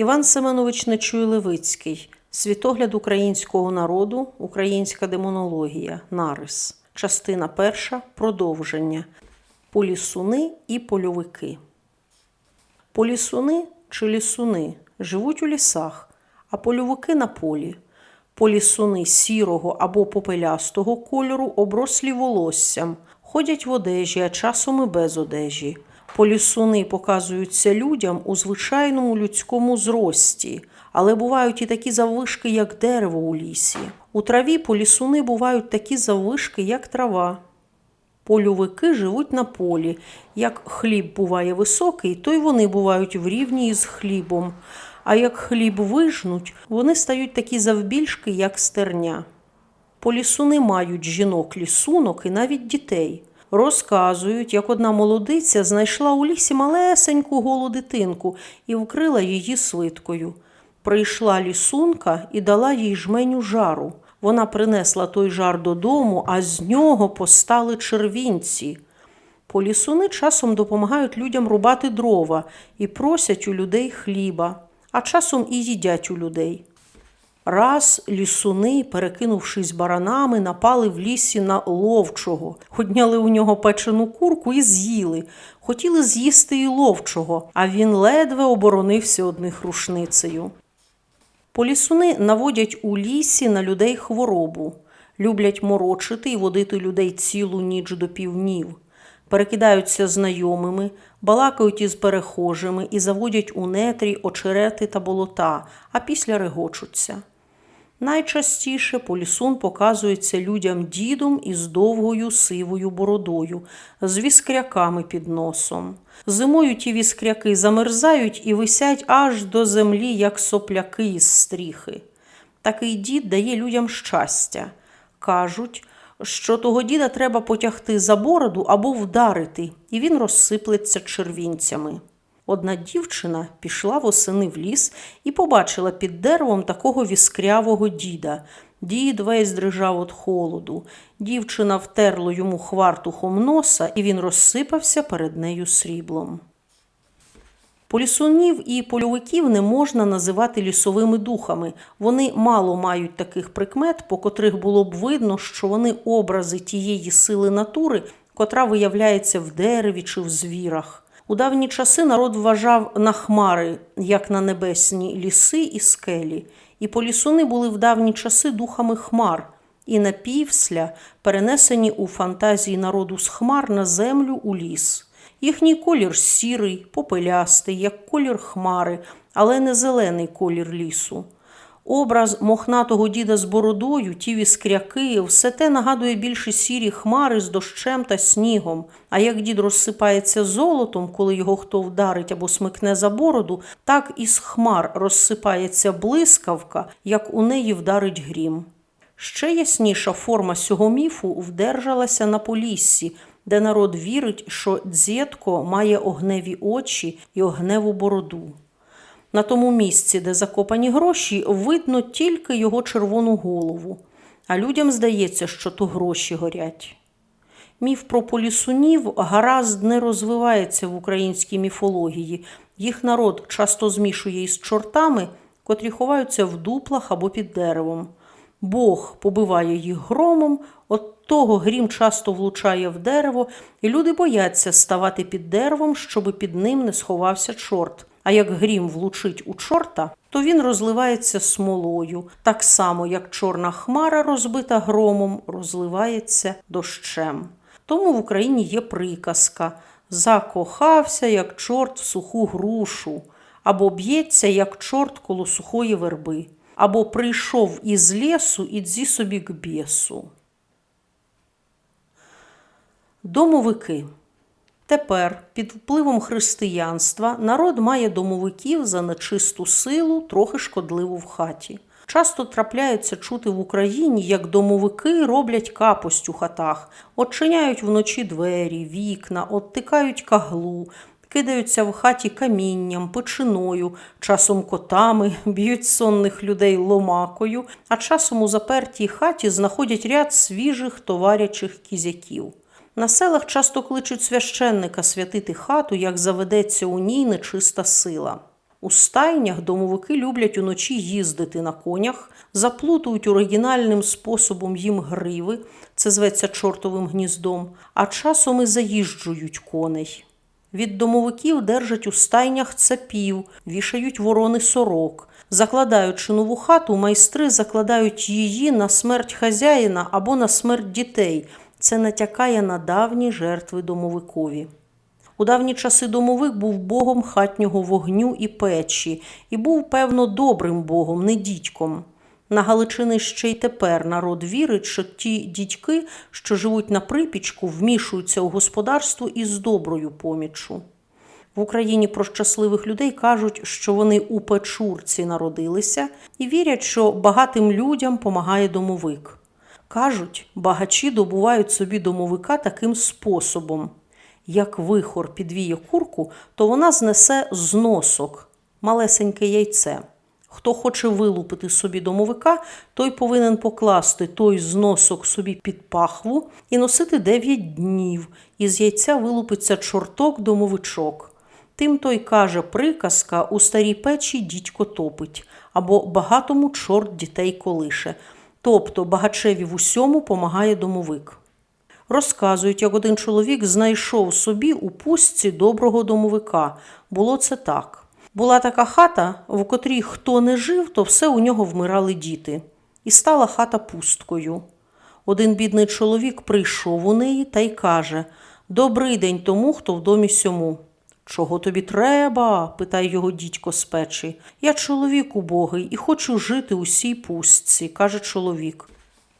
Іван Семенович Нечуй Левицький. Світогляд українського народу, українська демонологія, нарис. Частина перша. Продовження. Полісуни і польовики. Полісуни чи лісуни живуть у лісах, а польовики на полі. Полісуни сірого або попелястого кольору оброслі волоссям, ходять в одежі, а часом і без одежі. Полісуни показуються людям у звичайному людському зрості, але бувають і такі заввишки, як дерево у лісі. У траві полісуни бувають такі заввишки, як трава. Польовики живуть на полі. Як хліб буває високий, то й вони бувають в рівні із хлібом. А як хліб вижнуть, вони стають такі завбільшки, як стерня. Полісуни мають жінок лісунок і навіть дітей. Розказують, як одна молодиця знайшла у лісі малесеньку голу дитинку і вкрила її свиткою. Прийшла лісунка і дала їй жменю жару. Вона принесла той жар додому, а з нього постали червінці. Полісуни часом допомагають людям рубати дрова і просять у людей хліба, а часом і їдять у людей. Раз лісуни, перекинувшись баранами, напали в лісі на ловчого, одняли у нього печену курку і з'їли. Хотіли з'їсти і ловчого, а він ледве оборонився одних рушницею. Полісуни наводять у лісі на людей хворобу, люблять морочити і водити людей цілу ніч до півнів, перекидаються знайомими, балакають із перехожими і заводять у нетрі очерети та болота, а після регочуться. Найчастіше полісун показується людям дідом із довгою сивою бородою, з віскряками під носом. Зимою ті віскряки замерзають і висять аж до землі, як сопляки із стріхи. Такий дід дає людям щастя. Кажуть, що того діда треба потягти за бороду або вдарити, і він розсиплеться червінцями. Одна дівчина пішла восени в ліс і побачила під деревом такого віскрявого діда. Дід весь дрижав від холоду. Дівчина втерла йому хвартухом носа, і він розсипався перед нею сріблом. Полісунів і польовиків не можна називати лісовими духами. Вони мало мають таких прикмет, по котрих було б видно, що вони образи тієї сили натури, котра виявляється в дереві чи в звірах. У давні часи народ вважав на хмари, як на небесні ліси і скелі, і полісуни були в давні часи духами хмар, і напівсля перенесені у фантазії народу з хмар на землю у ліс. Їхній колір сірий, попелястий, як колір хмари, але не зелений колір лісу. Образ мохнатого діда з бородою, ті віскряки, все те нагадує більше сірі хмари з дощем та снігом. А як дід розсипається золотом, коли його хто вдарить або смикне за бороду, так із хмар розсипається блискавка, як у неї вдарить грім. Ще ясніша форма цього міфу вдержалася на Поліссі, де народ вірить, що дзєтко має огневі очі і огневу бороду. На тому місці, де закопані гроші, видно тільки його червону голову, а людям здається, що то гроші горять. Міф про полісунів гаразд не розвивається в українській міфології. Їх народ часто змішує із чортами, котрі ховаються в дуплах або під деревом. Бог побиває їх громом, от того грім часто влучає в дерево, і люди бояться ставати під деревом, щоби під ним не сховався чорт. А як грім влучить у чорта, то він розливається смолою, так само, як чорна хмара, розбита громом, розливається дощем. Тому в Україні є приказка закохався, як чорт в суху грушу, або б'ється, як чорт коло сухої верби, або прийшов із лісу, ідзі собі к бєсу. Домовики. Тепер, під впливом християнства, народ має домовиків за нечисту силу, трохи шкодливу в хаті. Часто трапляється чути в Україні, як домовики роблять капость у хатах, очиняють вночі двері, вікна, оттикають каглу, кидаються в хаті камінням, печиною, часом котами, б'ють сонних людей ломакою, а часом у запертій хаті знаходять ряд свіжих товарячих кізяків. На селах часто кличуть священника святити хату, як заведеться у ній нечиста сила. У стайнях домовики люблять уночі їздити на конях, заплутують оригінальним способом їм гриви, це зветься чортовим гніздом, а часом і заїжджують коней. Від домовиків держать у стайнях цапів, вішають ворони сорок. Закладаючи нову хату, майстри закладають її на смерть хазяїна або на смерть дітей. Це натякає на давні жертви домовикові. У давні часи домовик був богом хатнього вогню і печі, і був, певно, добрим богом, не дідьком. На Галичини ще й тепер народ вірить, що ті дідьки, що живуть на припічку, вмішуються у господарство із доброю поміччю. В Україні про щасливих людей кажуть, що вони у печурці народилися і вірять, що багатим людям помагає домовик. Кажуть, багачі добувають собі домовика таким способом. Як вихор підвіє курку, то вона знесе з носок, малесеньке яйце. Хто хоче вилупити собі домовика, той повинен покласти той зносок собі під пахву і носити 9 днів. Із яйця вилупиться чорток домовичок. Тим той каже приказка у старій печі дідько топить, або багатому чорт дітей колише. Тобто багачеві в усьому помагає домовик. Розказують, як один чоловік знайшов собі у пустці доброго домовика. Було це так. Була така хата, в котрій хто не жив, то все у нього вмирали діти. І стала хата пусткою. Один бідний чоловік прийшов у неї та й каже Добрий день тому, хто в домі сьому. Чого тобі треба? питає його дідько з печі. Я чоловік убогий і хочу жити у сій пустці, каже чоловік.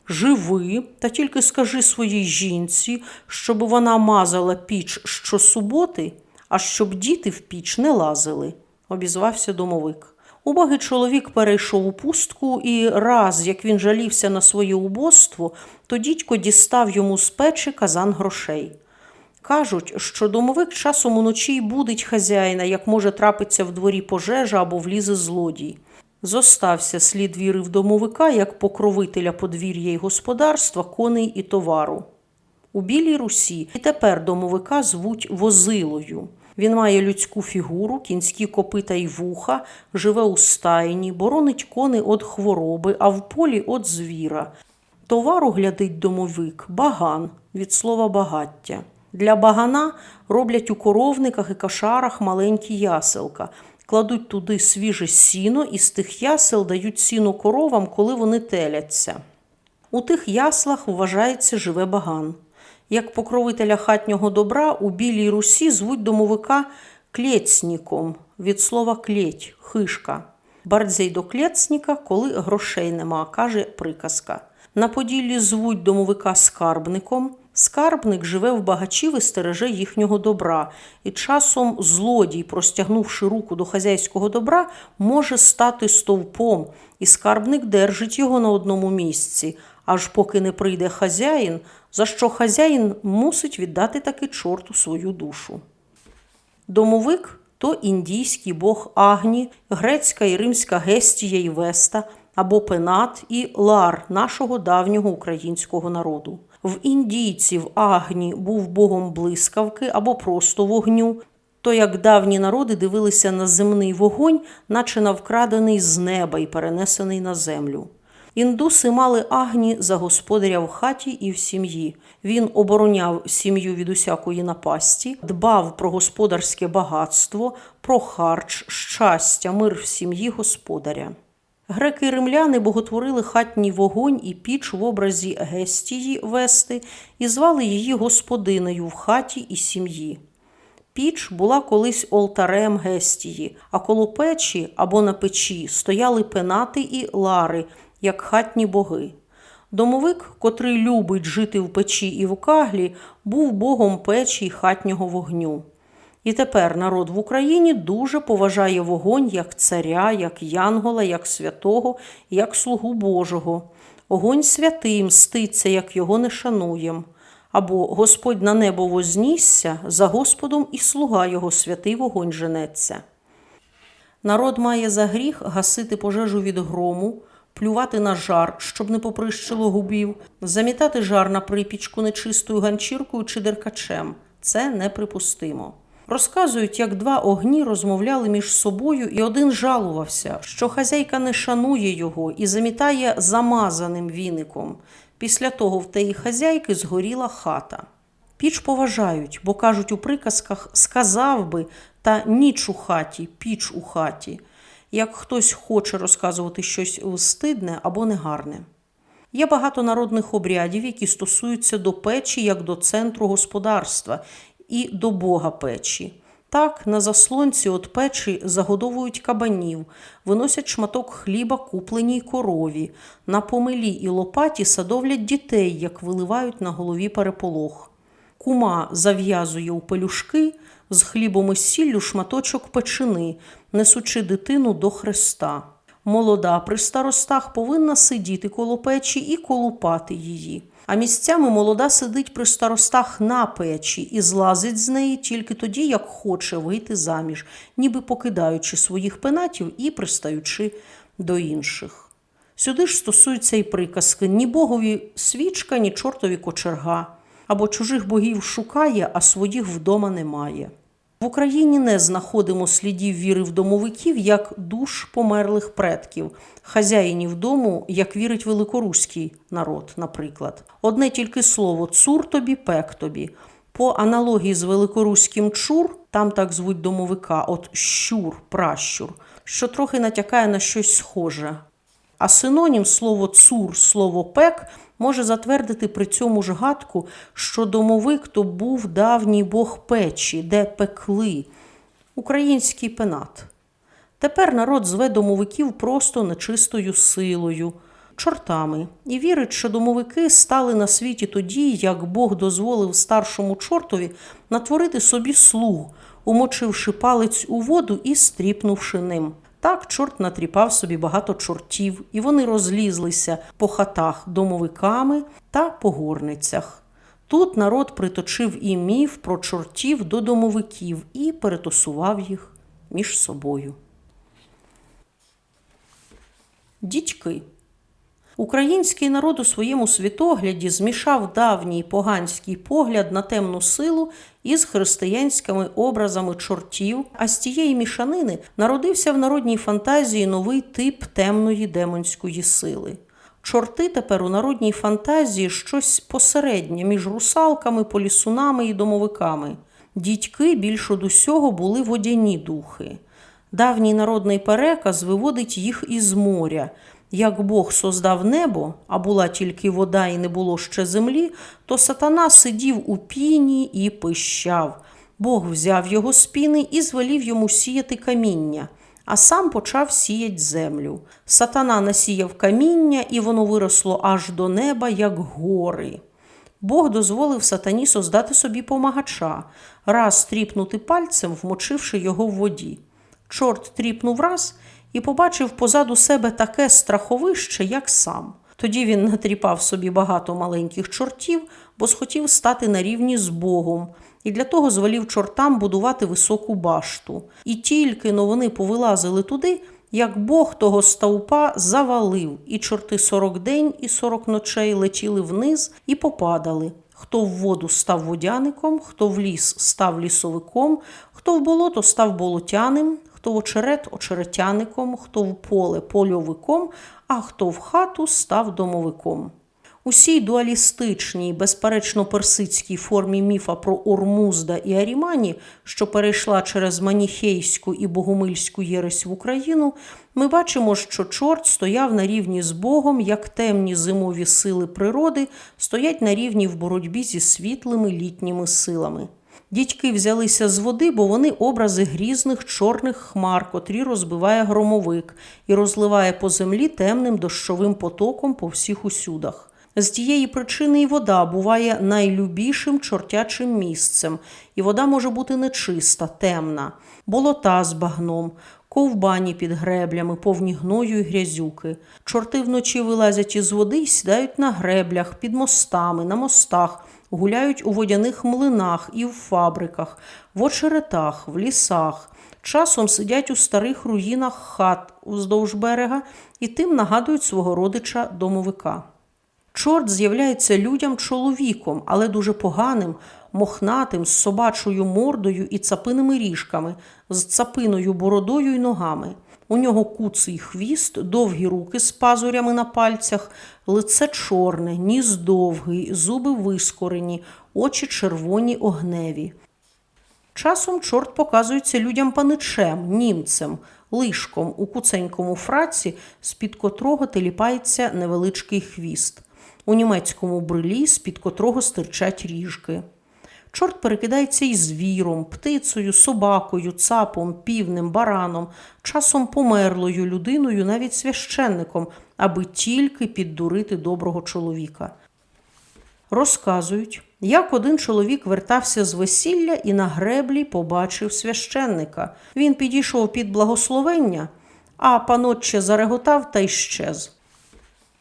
Живи, та тільки скажи своїй жінці, щоб вона мазала піч щосуботи, а щоб діти в піч не лазили, обізвався домовик. Убогий чоловік перейшов у пустку, і раз, як він жалівся на своє убоство, то дідько дістав йому з печі казан грошей. Кажуть, що домовик часом уночі й будить хазяїна, як може трапитися в дворі пожежа або влізе злодій. Зостався слід віри в домовика як покровителя подвір'я й господарства, коней і товару. У Білій Русі і тепер домовика звуть Возилою. Він має людську фігуру, кінські копита й вуха, живе у стайні, боронить кони від хвороби, а в полі від звіра. Товару глядить домовик, баган від слова багаття. Для багана роблять у коровниках і кошарах маленькі яселка, кладуть туди свіже сіно і з тих ясел дають сіно коровам, коли вони теляться. У тих яслах вважається живе баган. Як покровителя хатнього добра у Білій Русі звуть домовика клєцніком від слова клєть, хишка. Бардзей до клєцніка, коли грошей нема, каже приказка. На Поділлі звуть домовика скарбником. Скарбник живе в багачів і стереже їхнього добра, і часом злодій, простягнувши руку до хазяйського добра, може стати стовпом, і скарбник держить його на одному місці, аж поки не прийде хазяїн, за що хазяїн мусить віддати таки чорту свою душу. Домовик то індійський бог Агні, грецька і римська Гестія і Веста або Пенат і Лар нашого давнього українського народу. В індійців Агні був богом блискавки або просто вогню, то як давні народи дивилися на земний вогонь, наче на вкрадений з неба і перенесений на землю. Індуси мали Агні за господаря в хаті і в сім'ї. Він обороняв сім'ю від усякої напасті, дбав про господарське багатство, про харч, щастя, мир в сім'ї господаря. Греки і римляни боготворили хатній вогонь і піч в образі Гестії Вести і звали її господинею в хаті і сім'ї. Піч була колись олтарем Гестії, а коло печі або на печі стояли пенати і лари, як хатні боги. Домовик, котрий любить жити в печі і в каглі, був богом печі й хатнього вогню. І тепер народ в Україні дуже поважає вогонь як царя, як янгола, як святого, як слугу Божого. Огонь святий мститься, як його не шануєм. Або Господь на небо вознісся, за Господом і слуга його святий вогонь женеться. Народ має за гріх гасити пожежу від грому, плювати на жар, щоб не поприщило губів, замітати жар на припічку нечистою ганчіркою чи деркачем. Це неприпустимо. Розказують, як два огні розмовляли між собою, і один жалувався, що хазяйка не шанує його і замітає замазаним віником. Після того в теї хазяйки згоріла хата. Піч поважають, бо кажуть у приказках сказав би та ніч у хаті, піч у хаті, як хтось хоче розказувати щось стидне або негарне. Є багато народних обрядів, які стосуються до печі як до центру господарства і до Бога печі. Так, на заслонці від печі загодовують кабанів, виносять шматок хліба купленій корові, на помилі і лопаті садовлять дітей, як виливають на голові переполох. Кума зав'язує у пелюшки з хлібом і сіллю шматочок печини, несучи дитину до Христа. Молода при старостах повинна сидіти коло печі і колупати її. А місцями молода сидить при старостах на печі і злазить з неї тільки тоді, як хоче вийти заміж, ніби покидаючи своїх пенатів і пристаючи до інших. Сюди ж стосуються і приказки ні богові свічка, ні чортові кочерга, або чужих богів шукає, а своїх вдома немає. В Україні не знаходимо слідів віри в домовиків як душ померлих предків, хазяїнів дому, як вірить великоруський народ, наприклад. Одне тільки слово цур тобі, пек тобі. По аналогії з великоруським чур, там так звуть домовика, от щур, пращур, що трохи натякає на щось схоже. А синонім слово цур, слово пек може затвердити при цьому ж гадку, що домовик то був давній бог печі, де пекли, український пенат. Тепер народ зве домовиків просто нечистою силою, чортами, і вірить, що домовики стали на світі тоді, як Бог дозволив старшому чортові натворити собі слуг, умочивши палець у воду і стріпнувши ним. Так чорт натріпав собі багато чортів, і вони розлізлися по хатах домовиками та по горницях. Тут народ приточив і міф про чортів до домовиків і перетусував їх між собою. Дідьки. Український народ у своєму світогляді змішав давній поганський погляд на темну силу із християнськими образами чортів, а з цієї мішанини народився в народній фантазії новий тип темної демонської сили. Чорти тепер у народній фантазії щось посереднє між русалками, полісунами і домовиками. Дідьки більш од усього були водяні духи. Давній народний переказ виводить їх із моря. Як Бог создав небо, а була тільки вода і не було ще землі, то сатана сидів у піні і пищав. Бог взяв його з піни і звелів йому сіяти каміння, а сам почав сіять землю. Сатана насіяв каміння, і воно виросло аж до неба, як гори. Бог дозволив сатані создати собі помагача, раз тріпнути пальцем, вмочивши його в воді. Чорт тріпнув раз і побачив позаду себе таке страховище, як сам. Тоді він натріпав собі багато маленьких чортів, бо схотів стати на рівні з Богом, і для того звелів чортам будувати високу башту. І тільки но вони повилазили туди, як Бог того стовпа завалив, і чорти сорок день і сорок ночей летіли вниз і попадали. Хто в воду став водяником, хто в ліс став лісовиком, хто в болото став болотяним, хто в очерет очеретяником, хто в поле польовиком, а хто в хату став домовиком. Усій дуалістичній, безперечно персидській формі міфа про Ормузда і Арімані, що перейшла через маніхейську і богомильську єресь в Україну, ми бачимо, що чорт стояв на рівні з Богом, як темні зимові сили природи стоять на рівні в боротьбі зі світлими літніми силами. Дідьки взялися з води, бо вони образи грізних чорних хмар, котрі розбиває громовик і розливає по землі темним дощовим потоком по всіх усюдах. З тієї причини і вода буває найлюбішим чортячим місцем, і вода може бути нечиста, темна, болота з багном, ковбані під греблями, повні гною і грязюки. Чорти вночі вилазять із води і сідають на греблях, під мостами, на мостах, гуляють у водяних млинах і в фабриках, в очеретах, в лісах. Часом сидять у старих руїнах хат уздовж берега і тим нагадують свого родича домовика. Чорт з'являється людям чоловіком, але дуже поганим, мохнатим, з собачою мордою і цапиними ріжками, з цапиною бородою й ногами. У нього куций хвіст, довгі руки з пазурями на пальцях, лице чорне, ніс довгий, зуби вискорені, очі червоні огневі. Часом чорт показується людям паничем, німцем, лишком у куценькому фраці, з-під котрого теліпається невеличкий хвіст, у німецькому брилі, з-під котрого стирчать ріжки. Чорт перекидається і звіром, птицею, собакою, цапом, півнем, бараном, часом померлою людиною, навіть священником, аби тільки піддурити доброго чоловіка. Розказують, як один чоловік вертався з весілля і на греблі побачив священника. Він підійшов під благословення, а панотче зареготав та й щез.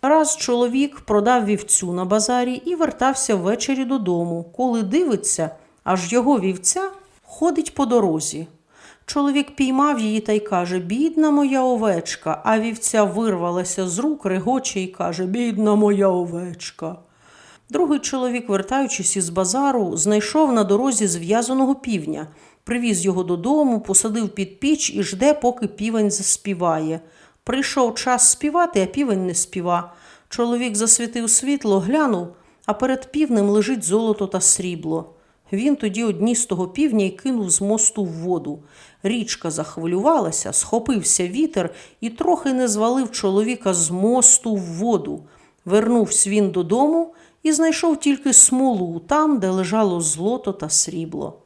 Раз чоловік продав вівцю на базарі і вертався ввечері додому, коли дивиться, аж його вівця ходить по дорозі. Чоловік піймав її та й каже: Бідна моя овечка, а вівця вирвалася з рук, регоче і каже: Бідна моя овечка. Другий чоловік, вертаючись із базару, знайшов на дорозі зв'язаного півня, привіз його додому, посадив під піч і жде, поки півень заспіває. Прийшов час співати, а півень не співа. Чоловік засвітив світло, глянув, а перед півнем лежить золото та срібло. Він тоді одні з того півня й кинув з мосту в воду. Річка захвилювалася, схопився вітер і трохи не звалив чоловіка з мосту в воду. Вернувся він додому і знайшов тільки смолу там, де лежало злото та срібло.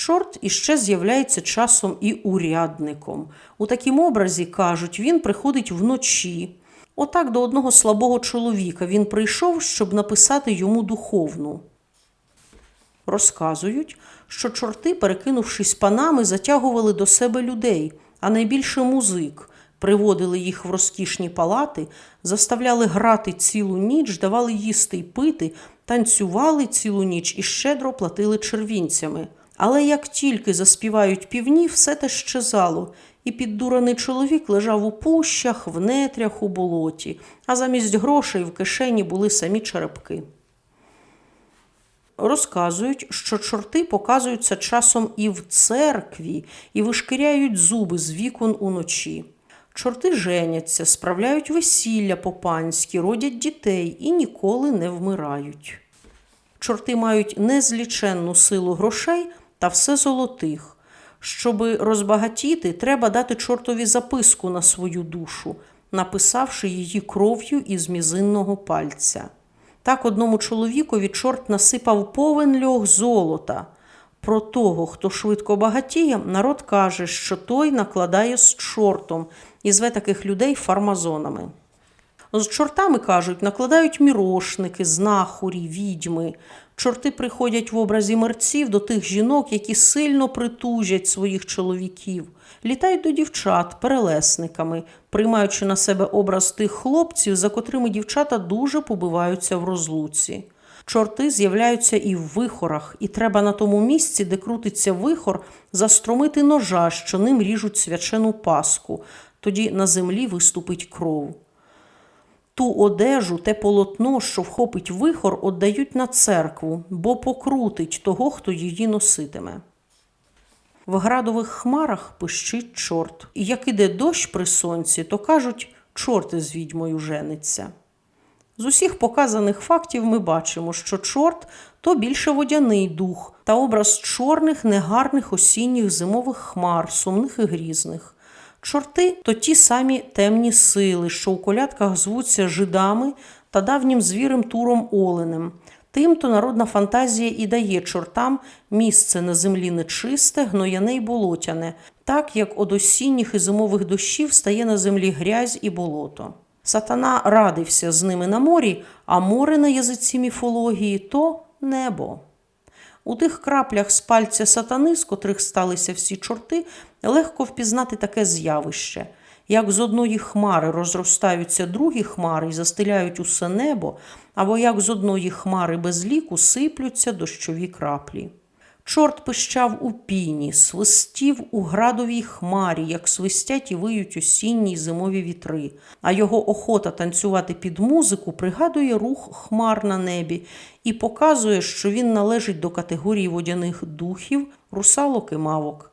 Чорт іще з'являється часом і урядником. У такім образі, кажуть, він приходить вночі. Отак до одного слабого чоловіка він прийшов, щоб написати йому духовну. Розказують, що чорти, перекинувшись панами, затягували до себе людей, а найбільше музик, приводили їх в розкішні палати, заставляли грати цілу ніч, давали їсти й пити, танцювали цілу ніч і щедро платили червінцями. Але як тільки заспівають півні, все те щезало, і піддураний чоловік лежав у пущах, в нетрях, у болоті, а замість грошей в кишені були самі черепки. Розказують, що чорти показуються часом і в церкві, і вишкіряють зуби з вікон уночі. Чорти женяться, справляють весілля по-панськи, родять дітей і ніколи не вмирають. Чорти мають незліченну силу грошей та все золотих. Щоби розбагатіти, треба дати чортові записку на свою душу, написавши її кров'ю із мізинного пальця. Так одному чоловікові чорт насипав повен льох золота. Про того, хто швидко багатіє, народ каже, що той накладає з чортом і зве таких людей фармазонами. З чортами, кажуть, накладають мірошники, знахурі, відьми. Чорти приходять в образі мерців до тих жінок, які сильно притужать своїх чоловіків, літають до дівчат перелесниками, приймаючи на себе образ тих хлопців, за котрими дівчата дуже побиваються в розлуці. Чорти з'являються і в вихорах, і треба на тому місці, де крутиться вихор, застромити ножа, що ним ріжуть свячену паску. Тоді на землі виступить кров. Ту одежу, те полотно, що вхопить вихор, отдають на церкву, бо покрутить того, хто її носитиме. В градових хмарах пищить чорт, і як іде дощ при сонці, то кажуть, чорти з відьмою жениться. З усіх показаних фактів ми бачимо, що чорт то більше водяний дух та образ чорних, негарних осінніх зимових хмар, сумних і грізних. Чорти то ті самі темні сили, що у колядках звуться жидами та давнім звірем Туром Оленем. Тим-то народна фантазія і дає чортам місце на землі нечисте, гнояне й болотяне, так як од осінніх і зимових дощів стає на землі грязь і болото. Сатана радився з ними на морі, а море на язиці міфології то небо. У тих краплях з пальця сатани, з котрих сталися всі чорти, легко впізнати таке з'явище. Як з одної хмари розростаються другі хмари і застеляють усе небо, або як з одної хмари без ліку сиплються дощові краплі. Чорт пищав у піні, свистів у градовій хмарі, як свистять і виють осінні й зимові вітри. А його охота танцювати під музику пригадує рух хмар на небі і показує, що він належить до категорії водяних духів, русалок і мавок.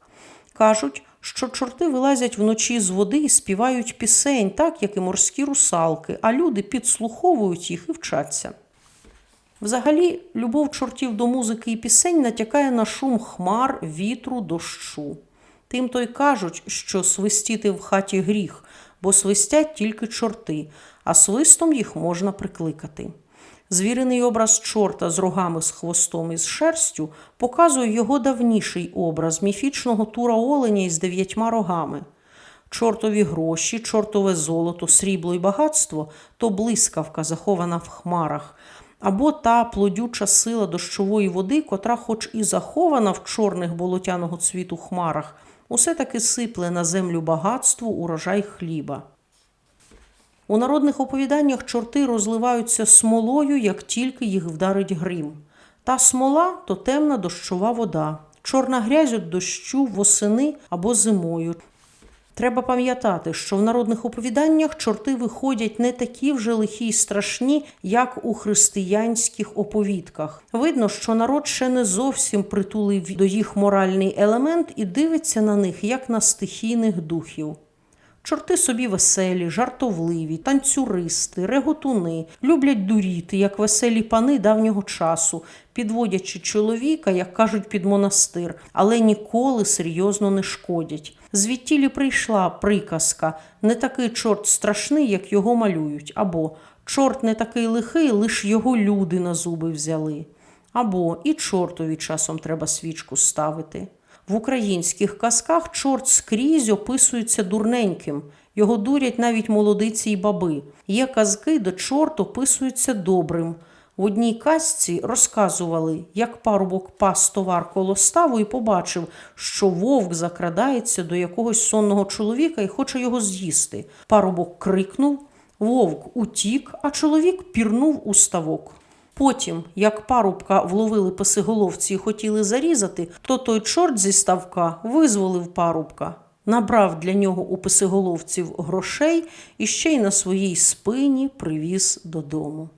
Кажуть, що чорти вилазять вночі з води і співають пісень, так як і морські русалки, а люди підслуховують їх і вчаться. Взагалі, любов чортів до музики і пісень натякає на шум хмар, вітру, дощу. Тим то й кажуть, що свистіти в хаті гріх, бо свистять тільки чорти, а свистом їх можна прикликати. Звірений образ чорта з рогами з хвостом і з шерстю показує його давніший образ міфічного тура оленя із дев'ятьма рогами. Чортові гроші, чортове золото, срібло і багатство то блискавка, захована в хмарах, або та плодюча сила дощової води, котра, хоч і захована в чорних болотяного цвіту хмарах, усе таки сипле на землю багатство, урожай хліба. У народних оповіданнях чорти розливаються смолою, як тільки їх вдарить грім. Та смола то темна дощова вода, чорна грязь від дощу восени або зимою. Треба пам'ятати, що в народних оповіданнях чорти виходять не такі вже лихі й страшні, як у християнських оповідках. Видно, що народ ще не зовсім притулив до їх моральний елемент і дивиться на них як на стихійних духів. Чорти собі веселі, жартовливі, танцюристи, реготуни, люблять дуріти, як веселі пани давнього часу, підводячи чоловіка, як кажуть, під монастир, але ніколи серйозно не шкодять. Звідтілі прийшла приказка не такий чорт страшний, як його малюють, або чорт не такий лихий, лиш його люди на зуби взяли. Або і чортові часом треба свічку ставити. В українських казках чорт скрізь описується дурненьким. Його дурять навіть молодиці й баби. Є казки, де чорт описується добрим. В одній казці розказували, як парубок пас товар коло ставу і побачив, що вовк закрадається до якогось сонного чоловіка і хоче його з'їсти. Парубок крикнув, вовк утік, а чоловік пірнув у ставок. Потім, як парубка вловили писиголовці і хотіли зарізати, то той чорт зі ставка визволив парубка, набрав для нього у писиголовців грошей і ще й на своїй спині привіз додому.